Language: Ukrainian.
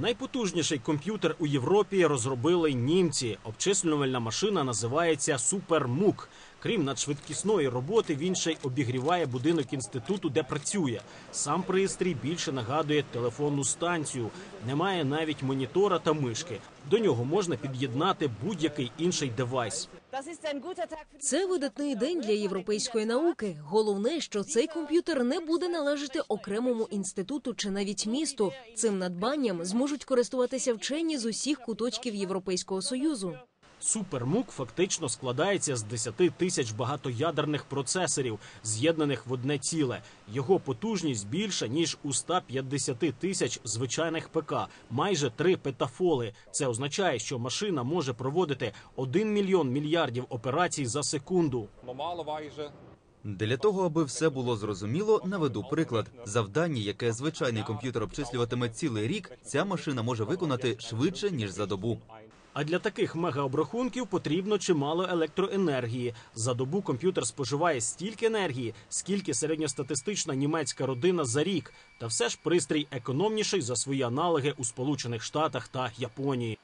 Найпотужніший комп'ютер у Європі розробили німці. Обчислювальна машина називається Супермук. Крім надшвидкісної роботи, він ще й обігріває будинок інституту, де працює. Сам пристрій більше нагадує телефонну станцію. Немає навіть монітора та мишки. До нього можна під'єднати будь-який інший девайс. Це видатний день для європейської науки. Головне, що цей комп'ютер не буде належати окремому інституту чи навіть місту. Цим надбанням зможуть користуватися вчені з усіх куточків Європейського союзу. Супермук фактично складається з 10 тисяч багатоядерних процесорів, з'єднаних в одне ціле. Його потужність більша ніж у 150 тисяч звичайних ПК, майже 3 петафоли. Це означає, що машина може проводити 1 мільйон мільярдів операцій за секунду. Normalerweise Для того, аби все було зрозуміло, наведу приклад. Завдання, яке звичайний комп'ютер обчислюватиме цілий рік, ця машина може виконати швидше ніж за добу. А для таких мегаобрахунків потрібно чимало електроенергії. За добу комп'ютер споживає стільки енергії, скільки середньостатистична німецька родина за рік. Та все ж пристрій економніший за свої аналоги у Сполучених Штатах та Японії.